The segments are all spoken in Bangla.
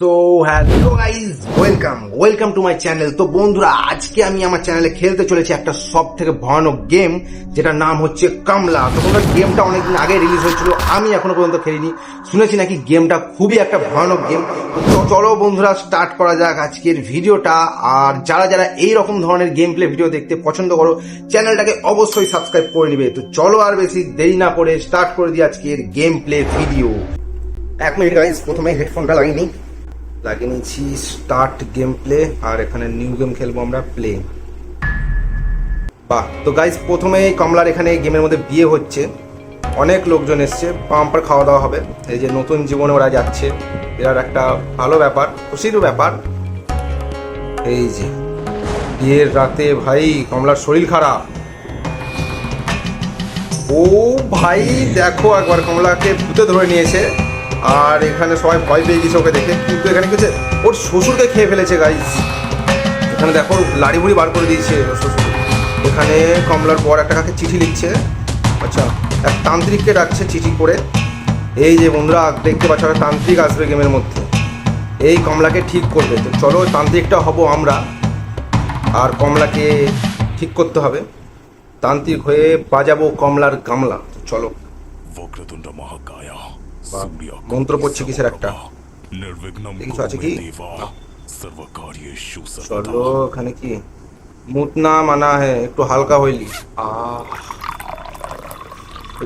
So hello guys welcome welcome to my channel. তো বন্ধুরা, আজকে আমি আমার চ্যানেলে খেলতে চলেছি একটা সব থেকে ভয়ানক গেম, যেটার নাম হচ্ছে কামলা। তো বন্ধুরা, গেমটা অনেকদিন আগে রিলিজ হয়েছিল, আমি এখনও পর্যন্ত খেলিনি। শুনেছি নাকি গেমটা খুবই একটা ভয়ানক গেম। তো চলো বন্ধুরা স্টার্ট করা যাক আজকের ভিডিওটা। আর যারা যারা এই রকম ধরনের গেম প্লে ভিডিও দেখতে পছন্দ করো, চ্যানেলটাকে অবশ্যই সাবস্ক্রাইব করে নিবে। তো চলো আর বেশি দেরি না করে স্টার্ট করে দিই আজকের গেম প্লে ভিডিও এক মিনিট গাইজ প্রথমে হেডফোনটা লাগিয়ে নিই। লাগিয়ে নিচ্ছি স্টার্ট গেম প্লে আর এখানে নিউ গেম খেলব আমরা প্লে বাহ, তো গাইজ প্রথমে কমলার এখানে গেমের মধ্যে বিয়ে হচ্ছে। অনেক লোকজন এসছে, পাম্পার খাওয়া দাওয়া হবে। এই যে নতুন জীবনে ওরা যাচ্ছে এর একটা ভালো ব্যাপার খুশির ব্যাপার। এই যে, বিয়ের রাতে ভাই, কমলার শরীর খারাপ। ও ভাই, দেখো একবার কমলাকে ভূতে ধরে নিয়েছে। আর এখানে সবাই ভয় পেয়ে গেছে ওকে দেখে। কিন্তু এখানে গেছে ওর শ্বশুরকে খেয়ে ফেলেছে গাইজ এখানে দেখো লাড়ি ভুড়ি বার করে দিয়েছে শ্বশুর। এখানে কমলার বর একটা কাকে চিঠি লিখছে। আচ্ছা এক তান্ত্রিককে ডাকছে চিঠি করে এই যে বন্ধুরা, দেখতে পাচ্ছ একটা তান্ত্রিক আসবে গেমের মধ্যে। এই কমলাকে ঠিক করবে। তো চলো, তান্ত্রিকটা হব আমরা। আর কমলাকে ঠিক করতে হবে। তান্ত্রিক হয়ে বাজাবো কমলার গামলা। চলো। বক্রতুণ্ড মহাকায়া। মন্ত্র পড়ছে কিসের একটা? কিছু আছে কি? চলো এখানে কি? মুতনা মানা হ্যাঁ একটু হালকা হইলি।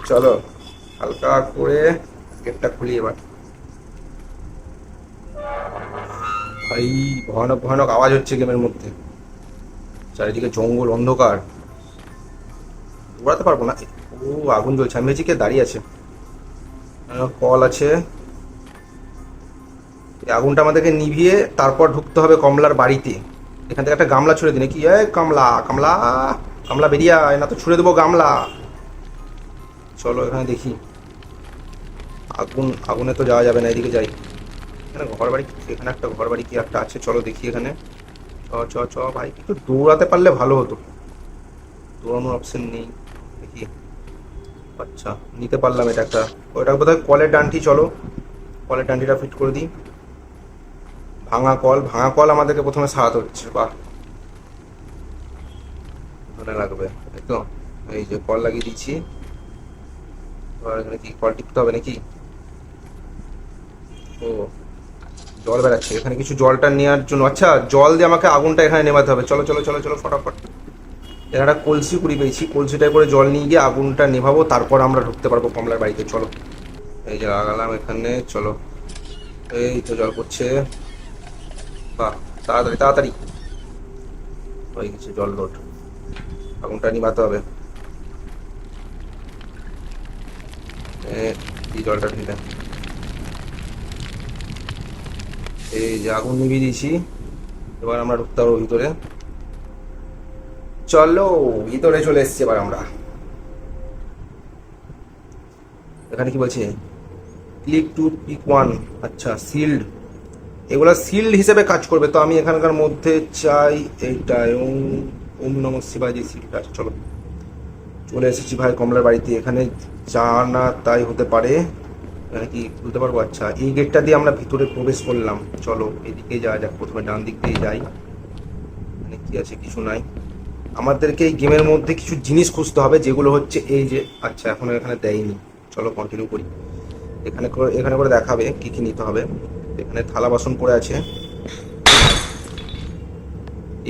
চলো হালকা করে গেটটা খুলি এবার। ভাই ভয়ানক ভয়ানক আওয়াজ হচ্ছে গেমের মধ্যে। চারিদিকে জঙ্গল অন্ধকার। ঘোরাতে পারব না? ও আগুন জ্বলছে। আমি কে দাঁড়িয়ে আছে। কল আছে। আগুনটা আমাদেরকে নিভিয়ে তারপর ঢুকতে হবে কমলার বাড়িতে। এখান থেকে একটা গামলা ছুড়ে দিই কি এ, কামলা কামলা কামলা বেরিয়ে না তো ছুড়ে দেবো গামলা। চলো এখানে দেখি। আগুন, আগুনে তো যাওয়া যাবে না, এদিকে যাই। এখানে ঘর বাড়ি এখানে একটা ঘর বাড়ি কি একটা আছে? চলো দেখি এখানে। চ চ চ, ভাই, একটু দৌড়াতে পারলে ভালো হতো। দৌড়ানোর অপশন নেই। দেখি। আচ্ছা নিতে পারলাম এটা একটা। ওটা বোধহয় কলের ডান্টি, চলো। কলের ডান্ডিটা ফিট করে দিই। ভাঙা কল ভাঙা কল আমাদেরকে প্রথমে সারাতে হচ্ছে, বাহ। ভালো লাগবে তো এই যে কল লাগিয়ে দিচ্ছি। কি, কল টিপতে হবে নাকি? ও, জল বেড়াচ্ছে। এখানে কিছু জলটা নেওয়ার জন্য। আচ্ছা জল দিয়ে আমাকে আগুনটা এখানে নেভাতে হবে। চলো চলো চলো চলো, ফটাফট। একটা কলসি কুড়ি পেয়েছি, কলসিটায় করে জল নিয়ে গিয়ে আগুনটা নেভাবো, তারপর আমরা ঢুকতে পারব কমলার বাড়িতে। চলো। এই যে লাগালাম এখানে, চলো। এই তো জল করছে বাহ, তাড়াতাড়ি তাড়াতাড়ি। হয়ে গেছে জল লোড। আগুনটা নিভাতে হবে। এই জলটা ঢেলে এই যে আগুন নিভিয়ে দিয়েছি। এবার আমরা ঢুকতে পারব ভিতরে। চলো, ভিতরে চলে এসছি এবার আমরা। এখানে কি বলছে? ক্লিক টু পিক ওয়ান আচ্ছা সিল্ড এগুলো সিল্ড হিসেবে কাজ করবে, তো আমি এখানকার মধ্যে চাই এইটা ওম ওম নম শিবায় যে সিলটা চলো। চলে এসেছি ভাই কমলার বাড়িতে, এখানে যা না তাই হতে পারে। এখানে কি বুঝতে পারব? আচ্ছা এই গেটটা দিয়ে আমরা ভিতরে প্রবেশ করলাম। চলো, এদিকে যাওয়া যাক, প্রথমে ডান দিক দিয়ে যাই। এখানে কি আছে? কিছু নাই। আমাদেরকে এই গেমের মধ্যে কিছু জিনিস খুঁজতে হবে, যেগুলো হচ্ছে এই যে আচ্ছা এখন এখানে দেয়নি। চলো কন্টিনিউ করি। এখানে করে এখানে করে দেখাবে কি কি নিতে হবে। এখানে থালা বাসন পড়ে আছে।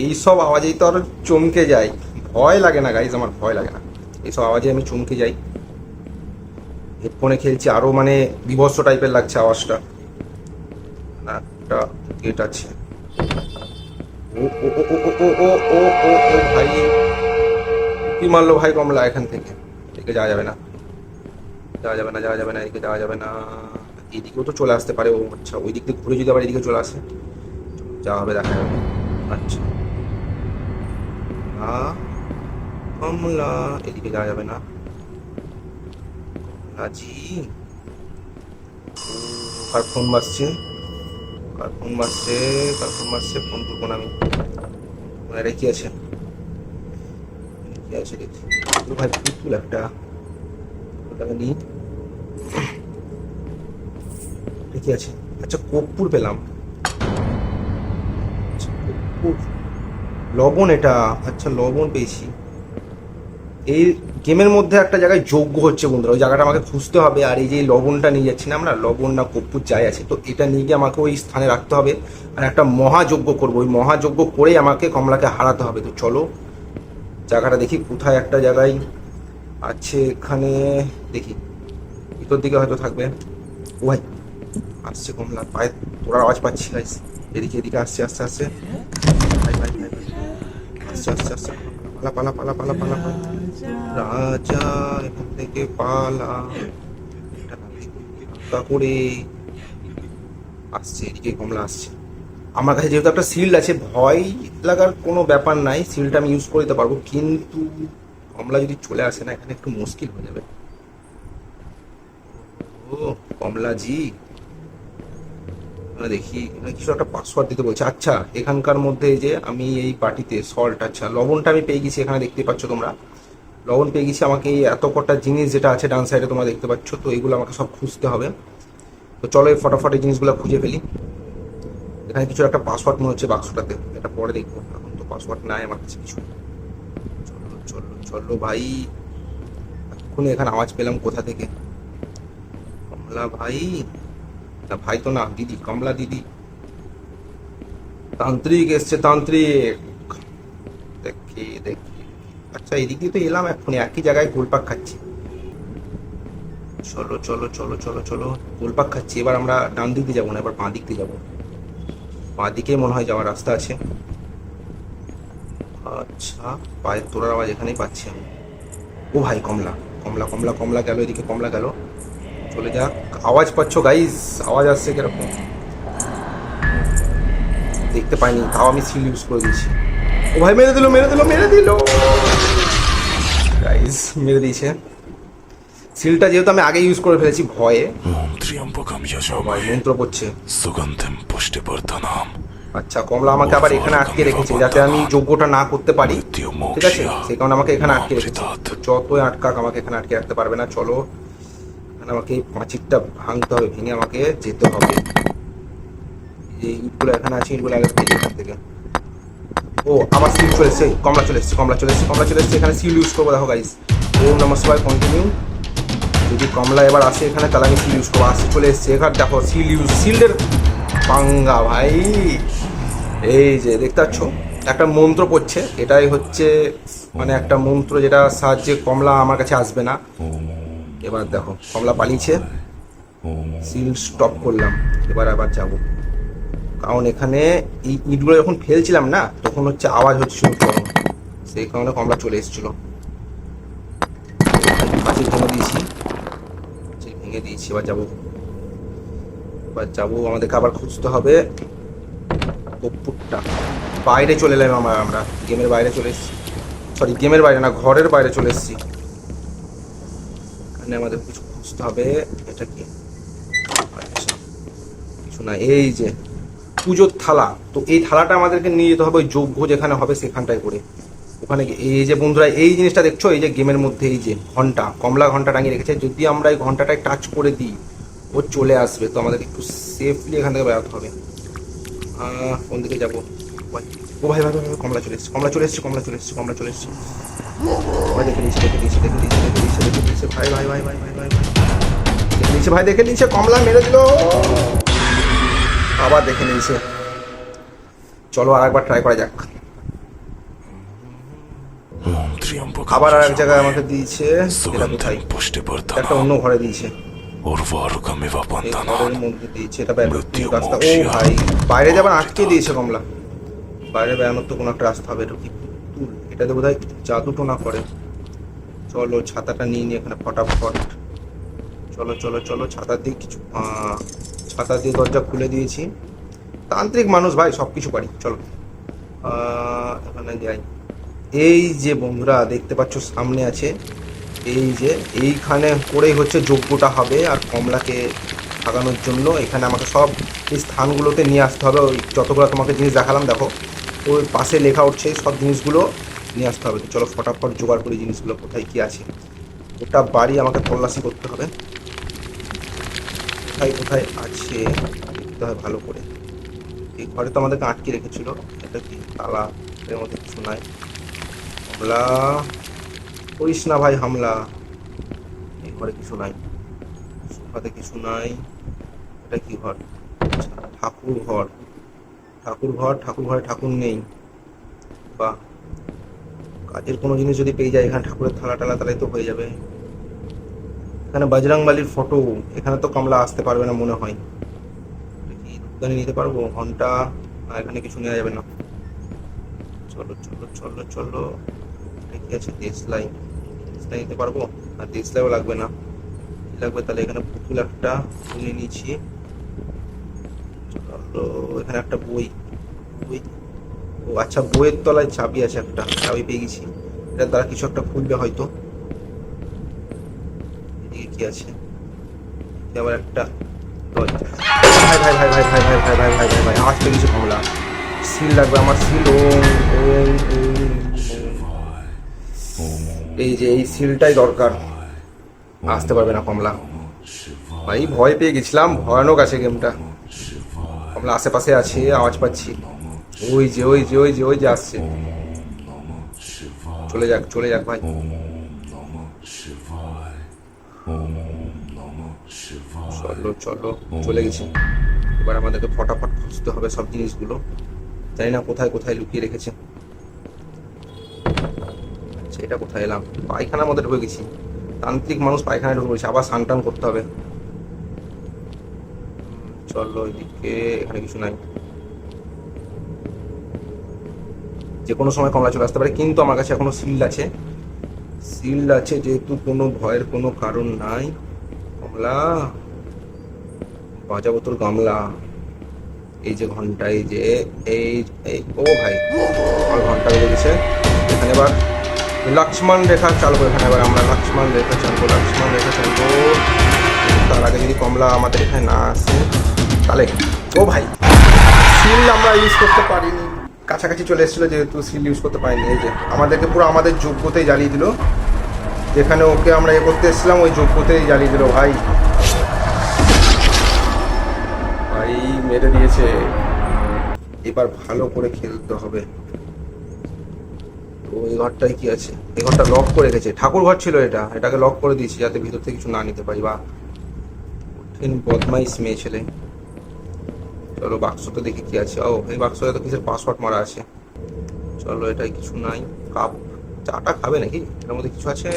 এই সব আওয়াজেই তো আর চমকে যাই ভয় লাগে না গাইজ আমার ভয় লাগে না। এইসব আওয়াজে আমি চমকে যাই। হেডফোনে খেলছি, আরও মানে বিভৎস টাইপের লাগছে আওয়াজটা। একটা গেট আছে। ও ও ও ও ও ও ভাই কি মারলো ভাই কমলা এখান থেকে এদিকে যাওয়া যাবে না যাওয়া যাবে না যাওয়া যাবে না এদিকে যাওয়া যাবে না এদিকেও তো চলে আসতে পারে ও আচ্ছা ওই দিক থেকে ঘুরে যদি আবার এদিকে চলে আসে যা হবে দেখা যাবে আচ্ছা আ, কমলা এদিকে যাওয়া যাবে না কমলাজি ও, কার ফোন বাজছে পারফুন মারছে পারফুন মারছে ফোন করব না আমি মানে এটা কি আছে কি আছে ভাই পুতুল একটা? ওটাকে নিই। কি আছে? আচ্ছা কর্পূর পেলাম। আচ্ছা, কর্পূর। লবণ এটা আচ্ছা লবণ পেয়েছি। এই গেমের মধ্যে একটা জায়গায় যোগ্য হচ্ছে বন্ধুরা। ওই জায়গাটা আমাকে খুঁজতে হবে আর এই যে লবণটা নিয়ে যাচ্ছি না আমরা, লবণ না কর্পূর যাই আছে, তো এটা নিয়ে গিয়ে আমাকে ওই স্থানে রাখতে হবে আর একটা মহাযজ্ঞ করব। ওই মহাযজ্ঞ করেই আমাকে কমলাকে হারাতে হবে। তো চলো, জায়গাটা দেখি কোথায় একটা জায়গায় আছে এখানে। দেখি, ভিতর দিকে হয়তো থাকবে। ও ভাই, আসছে কমলা, পায়ে তোর আওয়াজ পাচ্ছি গাইস এদিকে এদিকে আসছে আসছে আসছে। ভাই ভাই ভাই। আসছে আসছে আসছে। পালা পালা পালা পালা পালা। পালা রাজা এখান থেকে পালা করে আসছে, এদিকে কমলা। আসছে আমার কাছে যেহেতু একটা শিল্ড আছে, ভয় লাগার কোনো ব্যাপার নাই। শিল্ডটা আমি ইউজ করে দিতে পারব। কিন্তু কমলা যদি চলে আসে না এখানে একটু মুশকিল হয়ে যাবে ও কমলাজি দেখি কিছু একটা পাসওয়ার্ড দিতে বলছে। আচ্ছা এখানকার মধ্যে যে আমি এই বাটিতে সল্ট আচ্ছা লবণটা আমি পেয়ে গেছি, এখানে দেখতে পাচ্ছ তোমরা। লবণ পেয়ে গেছি, আমাকে এই এত কটা জিনিস যেটা আছে ডান সাইডে তোমরা দেখতে পাচ্ছ, তো এগুলো আমাকে সব খুঁজতে হবে। তো চলো এই ফটাফট এই জিনিসগুলো খুঁজে ফেলি। এখানে কিছু একটা পাসওয়ার্ড মনে হচ্ছে বাক্সটাতে, এটা পরে দেখব। এখন তো পাসওয়ার্ড নাই, আমার কাছে কিছু চলো চলো চলো ভাই। এক্ষুনি এখানে আওয়াজ পেলাম কোথা থেকে? কমলা ভাই। না ভাই তো না, দিদি, কমলা দিদি। তান্ত্রিক এসছে, তান্ত্রিক। দেখি দেখি। আচ্ছা এদিকে তো এলাম এক্ষুনি, একই জায়গায় গোলপাক খাচ্ছি। চলো চলো চলো চলো চলো, গোলপাক খাচ্ছি। এবার আমরা ডান দিক দিয়ে যাব না, এবার বাঁ দিক দিয়ে যাব। বাঁ দিকে মনে হয় যাওয়ার রাস্তা আছে। আচ্ছা পায়ের তোরার আওয়াজ এখানেই পাচ্ছি আমি। ও ভাই, কমলা কমলা কমলা কমলা গেল, এদিকে কমলা গেল। চলে যাক। আওয়াজ পাচ্ছ গাইজ আওয়াজ আসছে কীরকম? দেখতে পাইনি তাও আমি সিল ইউজ করে দিয়েছি। ও ভাই মেরে দিল মেরে দিল মেরে দিল। গাইজ মেরে দিয়েছে। সিলটা যেহেতু আমি আগে ইউজ করে ফেলেছি ভয়ে। মন্ত্র পড়ছে। সুগন্ধম পুষ্টি বর্ধনম আচ্ছা কমলা আমাকে আবার এখানে আটকে রেখেছে যাতে আমি যোগ্যটা না করতে পারি। ঠিক আছে? সেই কারণে আমাকে এখানে আটকে রেখেছে। যতই আটকাক আমাকে এখানে আটকে রাখতে পারবে না। চলো এখানে আমাকে পাঁচিরটা ভাঙতে হবে, ভেঙে আমাকে যেতে হবে। এই ইটগুলো এখানে আছে, ইটগুলো আগে ফেলি এখান থেকে। ও, আমার সিল চলে এসছে কমলা চলে এসছে, কমলা চলে এসছে, কমলা চলে এসছে, এখানে সিল ইউজ করব, দেখো গাইস ওম নমস্কার কন্টিনিউ যদি কমলা এবার আসে এখানে, তাহলে আমি সিল ইউজ করব। আসছে চলে এসছে এখানে দেখো, সিল ইউজ সিল্ডের পাঙ্গা ভাই। এই যে, দেখতে পাচ্ছ? একটা মন্ত্র পড়ছে, এটাই হচ্ছে মানে একটা মন্ত্র যেটা সাহায্যে কমলা আমার কাছে আসবে না। এবার দেখো, কমলা পালিয়েছে। সিল স্টপ করলাম, এবার আবার যাব। কারণ এখানে এই ইটগুলো যখন ফেলছিলাম না, তখন হচ্ছে আওয়াজ হচ্ছিল সেই কারণে কমলা চলে এসেছিল। পাঁচিল ভেঙে দিয়েছি। ভেঙে দিয়েছি, এবার যাব। এবার যাব আমাদেরকে আবার খুঁজতে হবে কপ্পুরটা বাইরে চলে এলাম আমরা আমরা। গেমের বাইরে চলে এসেছি। সরি গেমের বাইরে না, ঘরের বাইরে চলে এসেছি। এখানে আমাদের কিছু খুঁজতে হবে, এটা কি? আচ্ছা কিছু না, এই যে পুজোর থালা, তো এই থালাটা আমাদেরকে নিয়ে যেতে হবে ওই যজ্ঞ যেখানে হবে সেখানটায় করে। ওখানে এই যে বন্ধুরা, এই জিনিসটা দেখছ, এই যে গেমের মধ্যে এই যে ঘণ্টা, কমলা ঘণ্টা টাঙিয়ে রেখেছে, যদি আমরা এই ঘন্টাটায় টাচ করে দিই, ও চলে আসবে। তো আমাদের একটু সেফলি এখান থেকে বেরোতে হবে। কোন দিকে যাব? ও ভাই ভাই ভাই কমলা চলে এসছে কমলা চলে এসছে কমলা চলে এসছে কমলা চলে এসছে। ভাই দেখে নিচ্ছে দেখে নিচ্ছে দেখে নিচ্ছে দেখে নিচ্ছে দেখে নিচ্ছে ভাই ভাই ভাই ভাই ভাই ভাই দেখে নিচ্ছে ভাই দেখে নিচ্ছে কমলা মেরে দিল। আবার দেখে নিয়েছে। চলো আর একবার ট্রাই করা যাক। আবার আর এক জায়গায় আমাকে দিয়েছে এটা কোথায়? একটা অন্য ঘরে দিয়েছে। উর্বরকমেব বন্ধন দিয়েছে এটা রাস্তা। ও ভাই বাইরে যাবার আটকে দিয়েছে কমলা। বাইরে বেরোনোর তো কোনো একটা রাস্তা হবে, এটা কি পুতুল এটাতে বোধ হয় জাদু টোনা করে। চলো, ছাতাটা নিয়ে নিয়ে এখানে ফটাফট। চলো চলো চলো, ছাতা দিয়ে কিছু ছাতা দিয়ে দরজা খুলে দিয়েছি। তান্ত্রিক মানুষ ভাই সব কিছু পারি। চলো। এখানে যাই। এই যে বন্ধুরা, দেখতে পাচ্ছ সামনে আছে। এই যে, এইখানে করেই হচ্ছে যজ্ঞটা হবে আর কমলাকে ভাগানোর জন্য। এখানে আমাকে সব এই স্থানগুলোতে নিয়ে আসতে হবে। ওই যতগুলো তোমাকে জিনিস দেখালাম, দেখো। ওই পাশে লেখা উঠছে সব জিনিসগুলো নিয়ে আসতে হবে। তো চলো ফটাফট জোগাড় করি জিনিসগুলো কোথায় কি আছে। ওটা বাড়ি আমাকে তল্লাশি করতে হবে। কোথায় কোথায় আছে দেখতে হয় ভালো করে। এই ঘরে তো আমাদেরকে আটকে রেখেছিল। এটা কি তালা এর মধ্যে কিছু নাই। হামলা। করিস না ভাই হামলা। এই ঘরে কিছু নাই। সোফাতে কিছু নাই। এটা কি ঘর? আচ্ছা, ঠাকুর ঘর। ঠাকুর ঘর ঠাকুর নেই। বা কাজের কোনো জিনিস যদি পেয়ে যায় এখানে ঠাকুরের থালা টালা তাহলে তো হয়ে যাবে। এখানে বজরং বালির ফটো এখানে তো কমলা আসতে পারবে না মনে হয়। কি দোকানে নিতে পারব? ঘণ্টা? না, এখানে কিছু নেওয়া যাবে না। চলো চলো চলো চলো। এটা কি আছে? দেশলাই। দেশলাই নিতে পারব? আর দেশলাইও লাগবে না। লাগবে তাহলে এখানে পুতুল একটা নিয়ে নিয়েছি চলো এখানে একটা বই বই ও আচ্ছা বইয়ের তলায় চাবি আছে একটা চাবি পেয়ে গেছি এটার দ্বারা কিছু একটা খুলবে হয়তো এদিকে কি আছে আবার একটা। ভাই ভাই ভাই ভাই ভাই ভাই ভাই ভাই ভাই ভাই ভাই আওয়াজ পেয়ে গেছি কমলা সিল লাগবে আমার সিল ওম এই যে এই সিলটাই দরকার আসতে পারবে না কমলা ভাই ভয় পেয়ে গেছিলাম ভয়ানক আছে গেমটা কমলা আশেপাশে আছি, আওয়াজ পাচ্ছি। ওই যে ওই যে ওই যে ওই যে আসছে। চলে যাক চলে যাক ভাই। চলো চলো, চলে গেছি। এবার আমাদেরকে ফটাফট খুঁজতে হবে সব জিনিসগুলো। জানি না কোথায় কোথায় লুকিয়ে রেখেছে। আচ্ছা এটা কোথায় এলাম? পায়খানার মধ্যে ঢুকে গেছি। তান্ত্রিক মানুষ পায়খানায় ঢুকে গেছে আবার স্নান টান করতে হবে। চলো এদিকে, এখানে কিছু নাই। যে কোনো সময় কমলা চলে আসতে পারে, কিন্তু আমার কাছে এখনও সিল আছে। সিল আছে যেহেতু কোনো ভয়ের কোনো কারণ নাই। কমলা, বাজাবো তোর গামলা। এই যে ঘণ্টা, এই যে, এই এই, ও ভাই, আমার ঘণ্টা বেজে গেছে। এখানে এবার লক্ষ্মণ রেখা চালবো, এখানে এবার আমরা লক্ষ্মণ রেখা চালবো, লক্ষ্মণ রেখা চালবো। তার আগে যদি কমলা আমাদের এখানে না আসে তাহলে ও ভাই। সিল আমরা ইউজ করতে পারিনি। কাছাকাছি চলে এসেছিল যেহেতু সিল ইউজ করতে পারিনি। এই যে আমাদেরকে পুরো আমাদের যোগ্যতেই জ্বালিয়ে দিল। যেখানে ওকে আমরা এ করতে এসেছিলাম, ওই যোগ্যতেই জ্বালিয়ে দিল ভাই। ভাই, মেরে দিয়েছে। এবার ভালো করে খেলতে হবে। তো এই ঘরটায় কি আছে? এই ঘরটা লক করে রেখেছে। ঠাকুর ঘর ছিল এটা। এটাকে লক করে দিয়েছি যাতে ভিতর থেকে কিছু না নিতে পারি। বা কঠিন বদমাইশ মেয়ে ছেলে। চলো বাক্সটা দেখি কি আছে। ও, এই বাক্সটা তো কিসের পাসওয়ার্ড মারা আছে। চলো, এটাই কিছু নাই। কাপ, চাটা খাবে নাকি? এর মধ্যে কিছু আছে?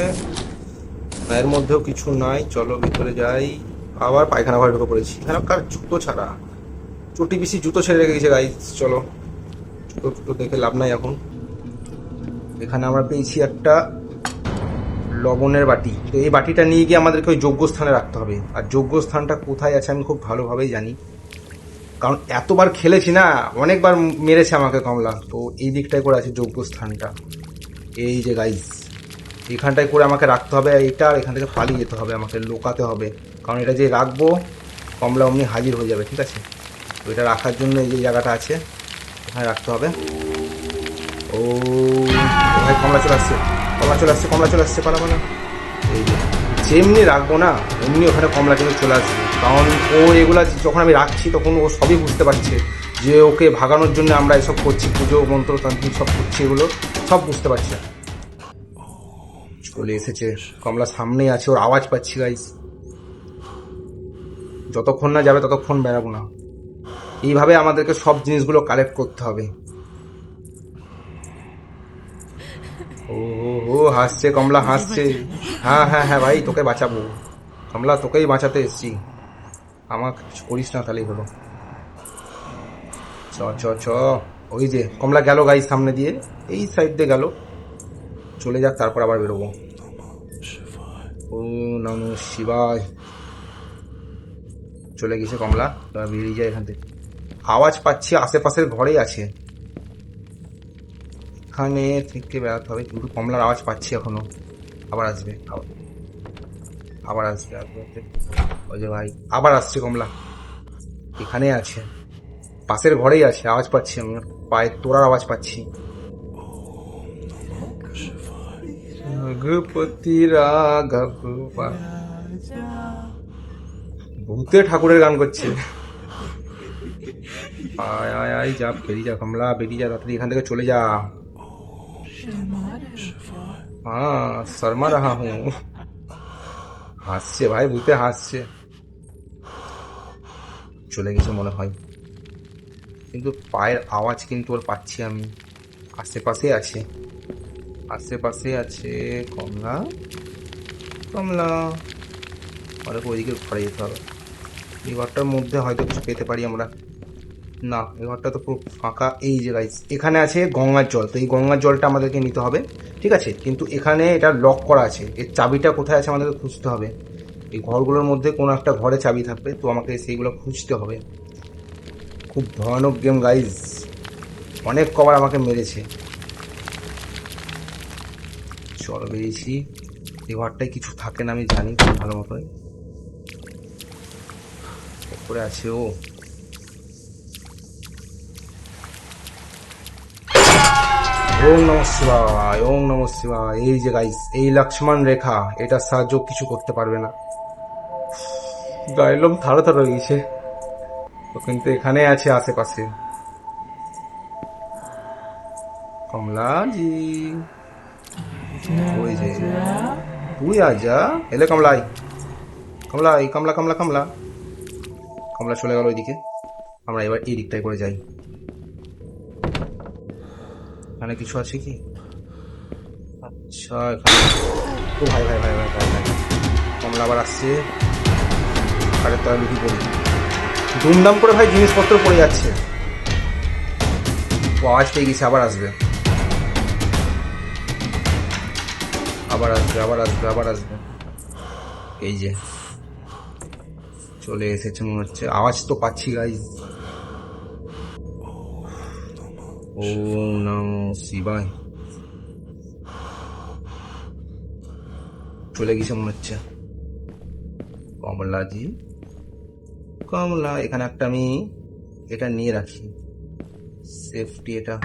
না, এর মধ্যেও কিছু নাই। চলো, ভিতরে যাই। আবার পায়খানা ঘরে ঢুকে পড়েছি। এখানকার জুতো ছাড়া। চটি পিসি জুতো ছেড়ে রেখে গেছে গাইস চলো, জুতো জুতো দেখে লাভ নাই এখন। এখানে আমরা পেয়েছি একটা লবণের বাটি। তো এই বাটিটা নিয়ে গিয়ে আমাদেরকে ওই যোগ্য স্থানে রাখতে হবে। আর যোগ্য স্থানটা কোথায় আছে আমি খুব ভালোভাবেই জানি। কারণ এতবার খেলেছি না, অনেকবার মেরেছে আমাকে কমলা। তো এই দিকটায় করে আছে যোগ্য স্থানটা এই যে গাইজ এখানটায় করে আমাকে রাখতে হবে এটা আর এখান থেকে পালিয়ে যেতে হবে, আমাকে লোকাতে হবে। কারণ এটা যে রাখব, কমলা অমনি হাজির হয়ে যাবে, ঠিক আছে? তো এটা রাখার জন্য এই যে জায়গাটা আছে এখানে রাখতে হবে। ও, ভাই, কমলা চলে আসছে, কমলা চলে আসছে, কমলা চলে আসছে, পালাবো না। এই যে। যেমনি রাখব না অমনি ওখানে কমলা কিন্তু চলে আসবে। কারণ ও এগুলা যখন আমি রাখছি, তখন ও সবই বুঝতে পারছে যে ওকে ভাগানোর জন্য আমরা এসব করছি, পুজো মন্ত্রতান্ত্রিক সব করছি এগুলো, সব বুঝতে পারছে। চলে এসেছে, কমলা সামনেই আছে, ওর আওয়াজ পাচ্ছি গাইস যতক্ষণ না যাবে, ততক্ষণ বেরাবো না। এইভাবে আমাদেরকে সব জিনিসগুলো কালেক্ট করতে হবে। ও হাসছে, কমলা হাসছে। হ্যাঁ হ্যাঁ হ্যাঁ ভাই, তোকে বাঁচাবো। কমলা, তোকেই বাঁচাতে এসছি। আমার কিছু করিস না তাহলেই হলো। চ চ চ। ওই যে, কমলা গেল গাই সামনে দিয়ে। এই সাইড দিয়ে গেল। চলে যাক, তারপর আবার বেরোবো। ও, নম শিবায়। চলে গেছে কমলা। বেরিয়ে যায় এখান থেকে। আওয়াজ পাচ্ছি, আশেপাশের ঘরেই আছে। এখানে থেকে বেড়াতে হবে। কিন্তু কমলার আওয়াজ পাচ্ছি এখনও। আবার আসবে, আবার- আবার আসবে আসবে। ওই যে ভাই, আবার আসছে কমলা। এখানে আছে। পাশের ঘরেই আছে, আওয়াজ পাচ্ছি আমি। পায়ের তোরার আওয়াজ পাচ্ছি। রঘুপতি ভূতে ঠাকুরের গান করছে। আয় আয় আয়, যা, বেরিয়ে যা কমলা, বেরিয়ে যা, তাড়াতাড়ি এখান থেকে চলে যা। হ্যাঁ শর্মা রাহা হুঁ হাসছে ভাই বুঝতে হাসছে চলে গেছে মনে হয় কিন্তু পায়ের আওয়াজ কিন্তু ওর পাচ্ছি আমি আশেপাশে আছে আশেপাশে আছে কমলা কমলা আমাদের ওইদিকে ঘরে যেতে হবে এই ঘরটার মধ্যে হয়তো কিছু পেতে পারি আমরা না এই ঘরটা তো পুরো ফাঁকা। এই যে গাইস এখানে আছে গঙ্গার জল। তো এই গঙ্গার জলটা আমাদেরকে নিতে হবে, ঠিক আছে? কিন্তু এখানে এটা লক করা আছে। এর চাবিটা কোথায় আছে আমাদেরকে খুঁজতে হবে? এই ঘরগুলোর মধ্যে কোনো একটা ঘরে চাবি থাকবে, তো আমাকে সেইগুলো খুঁজতে হবে। খুব ভয়ানক গেম গাইজ অনেক কবার আমাকে মেরেছে। চলো বেরিয়েছি। এই ঘরটায় কিছু থাকে না, আমি জানি, খুব ভালো মতোই। উপরে আছে ও। ওম নম শিবায়, ওম নম শিবায়। এই যে গাইস এই লক্ষ্মণ রেখা এটা সাহায্য কিছু করতে পারবে না। গায়ের লোম থারো হয়ে গেছে। ও কিন্তু এখানে আছে আশেপাশে। কমলাজি। ওই যে, তুই আজা এলে কমলাই। কমলাই, কমলা কমলা কমলা। কমলা চলে গেল ওইদিকে। আমরা এবার এই দিকটায় করে যাই। এখানে কিছু আছে কি? আচ্ছা এখানে ও, ভাই ভাই ভাই ভাই ভাই ভাই। কমলা আবার আসছে। আরে তো লুকি পড়ি দুমদাম করে ভাই জিনিসপত্র পড়ে যাচ্ছে। ও, আওয়াজ পেয়ে গেছে, আবার আসবে। আবার আসবে আবার আসবে আবার আসবে। এই যে, চলে এসেছে মনে হচ্ছে। আওয়াজ তো পাচ্ছি গাইজ ও নমো শিবায় চলে গেছে মনে হচ্ছে। কমলাজি কমলা, এখানে একটা আমি এটা নিয়ে রাখি। সেফটি এটা।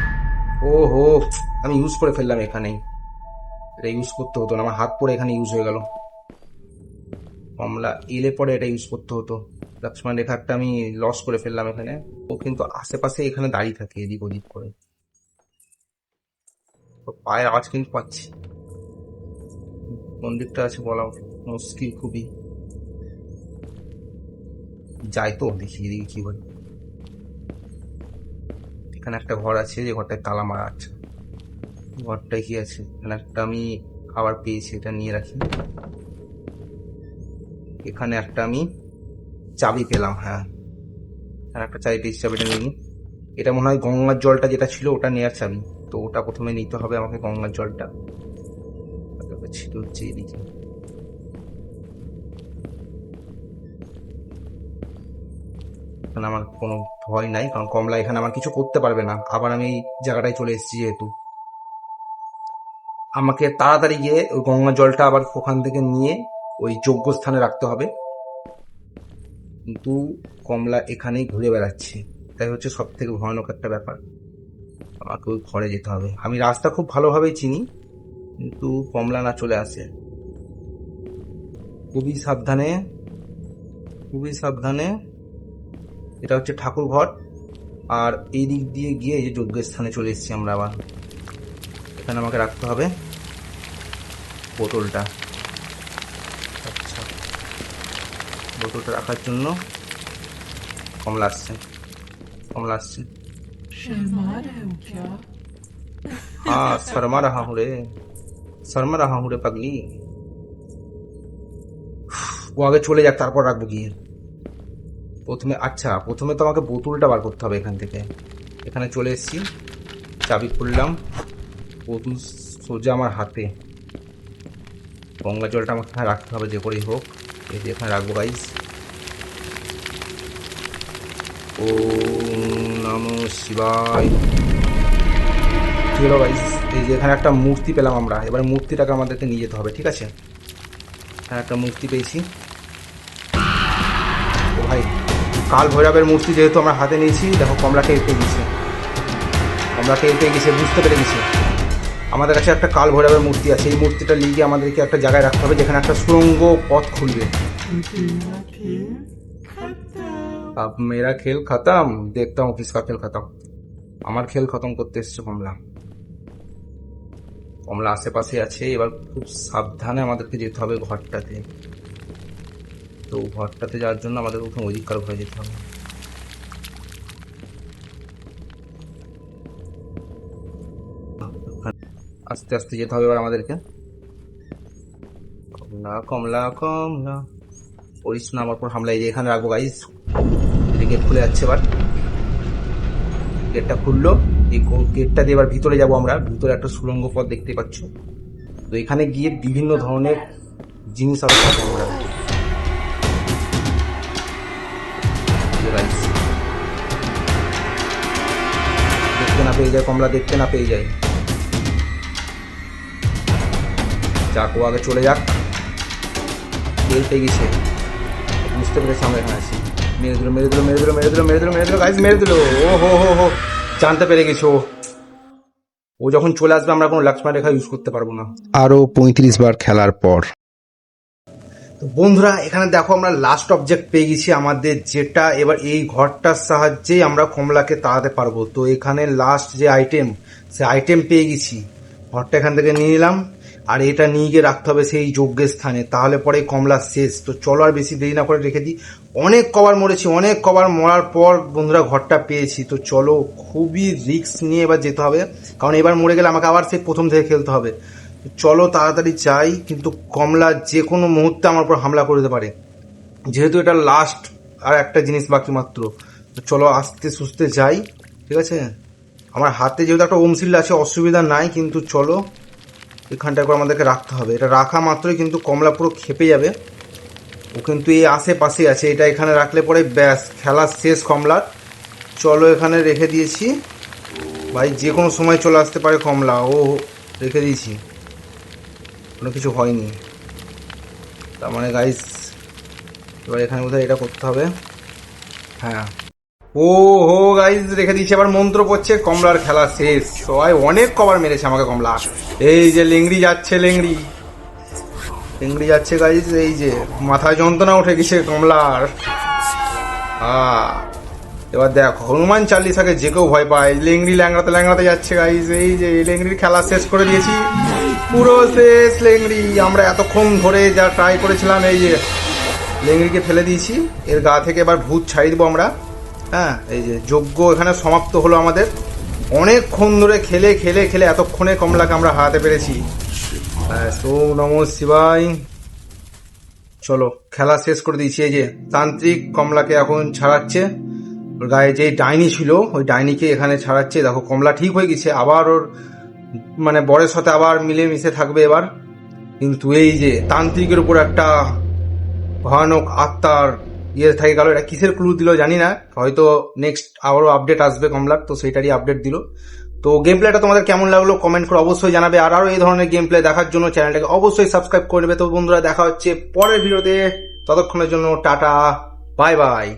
ও হো আমি ইউজ করে ফেললাম এখানেই। এটা ইউজ করতে হতো না, আমার হাত পরে এখানে ইউজ হয়ে গেল। কমলা, এলে পরে এটা ইউজ করতে হতো। লক্ষ্মণ রেখা একটা আমি লস করে ফেললাম এখানে। ও কিন্তু আশেপাশে এখানে দাঁড়িয়ে থাকে, এদিক ওদিক করে। পায়ের আওয়াজ কিন্তু পাচ্ছি। কোন দিকটা আছে বলা মুশকিল খুবই। যাই তো, দেখি এদিকে কি হয়। এখানে একটা ঘর আছে, যে ঘরটায় তালা মারা আছে। ঘরটায় কি আছে? এখানে একটা আমি খাবার পেয়েছি, এটা নিয়ে রাখি। এখানে একটা আমি চাবি পেলাম হ্যাঁ। আর একটা চাবি পেয়েছি, চাবিটা নিয়ে। এটা মনে হয় গঙ্গার জলটা যেটা ছিল, ওটা নেওয়ার চাবি তো ওটা প্রথমে নিতে হবে আমাকে গঙ্গার জলটা। ছিল হচ্ছে এদিকে এখানে আমার কোনো ভয় নাই, কারণ কমলা এখানে আমার কিছু করতে পারবে না। আবার আমি এই জায়গাটায় চলে এসেছি যেহেতু। আমাকে তাড়াতাড়ি গিয়ে ওই গঙ্গা জলটা আবার ওখান থেকে নিয়ে ওই যোগ্য স্থানে রাখতে হবে। কিন্তু কমলা এখানেই ঘুরে বেড়াচ্ছে। তাই হচ্ছে সব থেকে ভয়ানক একটা ব্যাপার। আমাকে ওই ঘরে যেতে হবে। আমি রাস্তা খুব ভালোভাবেই চিনি, কিন্তু কমলা না চলে আসে। খুবই সাবধানে খুবই সাবধানে। এটা হচ্ছে ঠাকুর ঘর। আর এই দিক দিয়ে গিয়ে যে যজ্ঞ স্থানে চলে এসেছি আমরা আবার। এখানে আমাকে রাখতে হবে। বোতলটা আচ্ছা বোতলটা রাখার জন্য কমলা আসছে কমলা আসছে शर्मा रहे हो क्या हाँ शर्मा रहा हूँ रे শর্মা রাহা হুঁ রে পাগলি ও আগে চলে যাক তারপর রাখবো গিয়ে প্রথমে আচ্ছা প্রথমে তো আমাকে বোতলটা বার করতে হবে এখান থেকে এখানে চলে এসেছি চাবি খুললাম বোতল সোজা আমার হাতে গঙ্গা জলটা আমাকে এখানে রাখতে হবে যে করেই হোক এই যে এখানে রাখবো গাইস ওম নমো শিবায়। হলো গাইজ এই যে এখানে একটা মূর্তি পেলাম আমরা। এবার মূর্তিটাকে আমাদেরকে নিয়ে যেতে হবে, ঠিক আছে? হ্যাঁ একটা মূর্তি পেয়েছি। ও ভাই, কাল ভৈরবের মূর্তি যেহেতু আমরা হাতে নিয়েছি, দেখো কমলাকে পেয়ে গেছে। কমলাকে পেয়ে গেছে, বুঝতে পেরে গেছি। আমাদের কাছে একটা কাল ভৈরবের মূর্তি আছে, এই মূর্তিটা লিগে আমাদেরকে একটা জায়গায় রাখতে হবে, যেখানে একটা সুরঙ্গ পথ খুলবে। अब मेरा खेल खत्म देखता हूँ किसका खेल खत्म আমার খেল খতম করতে এসছে কমলা কমলা আশেপাশে আছে এবার খুব সাবধানে আমাদেরকে যেতে হবে ঘরটাতে তো ঘরটাতে যাওয়ার জন্য আমাদের প্রথম ওইদিককার ঘরে যেতে হবে আস্তে আস্তে যেতে হবে এবার আমাদেরকে কমলা কমলা কমলা করিস না আমার পর হামলা এই যে এখানে রাখবো গাইস গেট খুলে যাচ্ছে এবার। গেটটা খুললো। এই গেটটা দিয়ে এবার ভিতরে যাব আমরা। ভিতরে একটা সুরঙ্গ পথ দেখতে পাচ্ছ। তো এখানে গিয়ে বিভিন্ন ধরনের জিনিস আরও পাবো আমরা। দেখতে না পেয়ে যায়, কমলা দেখতে না পেয়ে যায়। ও আগে চলে যাক। তেল পেয়ে গেছে। বুঝতে পেরেছি আমরা এখানে আছি। মেরে দিল মেরে দিল মেরে দিল মেরে দিল মেরে দিল মেরে দিল গাইজ মেরে দিল ও হো হো হো জানতে পেরে গেছো ও যখন চলে আসবে আমরা কোনো লক্ষ্মণ রেখা ইউজ করতে পারব না। আরও পঁয়ত্রিশ বার খেলার পর। তো বন্ধুরা এখানে দেখো আমরা লাস্ট অবজেক্ট পেয়ে গেছি আমাদের যেটা এবার এই ঘরটার সাহায্যেই আমরা কমলাকে তাড়াতে পারব। তো এখানে লাস্ট যে আইটেম সে আইটেম পেয়ে গেছি। ঘরটা এখান থেকে নিয়ে নিলাম। আর এটা নিয়ে গিয়ে রাখতে হবে সেই যজ্ঞের স্থানে। তাহলে পরে কমলা শেষ। তো চলো আর বেশি দেরি না করে রেখে দিই। অনেক কবার মরেছি, অনেক কবার মরার পর বন্ধুরা ঘরটা পেয়েছি। তো চলো খুবই রিস্ক নিয়ে এবার যেতে হবে। কারণ এবার মরে গেলে আমাকে আবার সেই প্রথম থেকে খেলতে হবে। চলো তাড়াতাড়ি যাই, কিন্তু কমলা যে কোনো মুহূর্তে আমার উপর হামলা করে দিতে পারে। যেহেতু এটা লাস্ট আর একটা জিনিস বাকি মাত্র। তো চলো আস্তে সুস্তে যাই, ঠিক আছে? আমার হাতে যেহেতু একটা ওমশিল্ড আছে, অসুবিধা নাই, কিন্তু চলো এখানটা করে আমাদেরকে রাখতে হবে। এটা রাখা মাত্রই কিন্তু কমলা পুরো খেপে যাবে। ও কিন্তু এই আশেপাশে আছে। এটা এখানে রাখলে পরে ব্যাস, খেলা শেষ কমলার। চলো এখানে রেখে দিয়েছি। ভাই যে কোনো সময় চলে আসতে পারে কমলা। ও, রেখে দিয়েছি। কোনো কিছু হয়নি। তার মানে গাইস এবার এখানে বোধহয় এটা করতে হবে। হ্যাঁ। ও, হো গাইজ রেখে দিয়েছি আবার মন্ত্র পড়ছে, কমলার খেলা শেষ। সবাই অনেক কবার মেরেছে আমাকে কমলা। এই যে লেংড়ি যাচ্ছে, লেংড়ি। লেংড়ি যাচ্ছে গাইজ এই যে মাথায় যন্ত্রণা উঠে গেছে কমলার। হ্যাঁ এবার দেখ, হনুমান চালিসাকে যে কেউ ভয় পায়, লেংড়ি ল্যাংড়াতে ল্যাংড়াতে যাচ্ছে গাইজ এই যে লেংড়ির খেলা শেষ করে দিয়েছি। পুরো শেষ লেংড়ি, আমরা এতক্ষণ ধরে যা ট্রাই করেছিলাম, এই যে লেংড়িকে ফেলে দিয়েছি, এর গা থেকে এবার ভূত ছাড়িয়ে দেবো আমরা। হ্যাঁ এই যে যজ্ঞ এখানে সমাপ্ত হলো আমাদের। অনেকক্ষণ ধরে খেলে খেলে খেলে এতক্ষণে কমলাকে আমরা হারাতে পেরেছি। নম শিবাই চলো, খেলা শেষ করে দিয়েছি। এই যে তান্ত্রিক কমলাকে এখন ছাড়াচ্ছে। ওর গায়ে যে ডাইনি ছিল, ওই ডাইনিকে এখানে ছাড়াচ্ছে। দেখো, কমলা ঠিক হয়ে গেছে। আবার ওর মানে বরের সাথে আবার মিলেমিশে থাকবে এবার। কিন্তু এই যে তান্ত্রিকের উপর একটা ভয়ানক আত্মার ইয়ে থেকে গেল এটা কিসের ক্লু দিল জানি না। হয়তো নেক্সট আবারও আপডেট আসবে কমলার, তো সেইটারই আপডেট দিল। তো গেম প্লেটা তোমাদের কেমন লাগল কমেন্ট করে অবশ্যই জানাবে। আর আরও এই ধরনের গেম প্লে দেখার জন্য চ্যানেলটাকে অবশ্যই সাবস্ক্রাইব করে নেবে। তো বন্ধুরা, দেখা হচ্ছে পরের ভিডিওতে। ততক্ষণের জন্য টাটা বাই বাই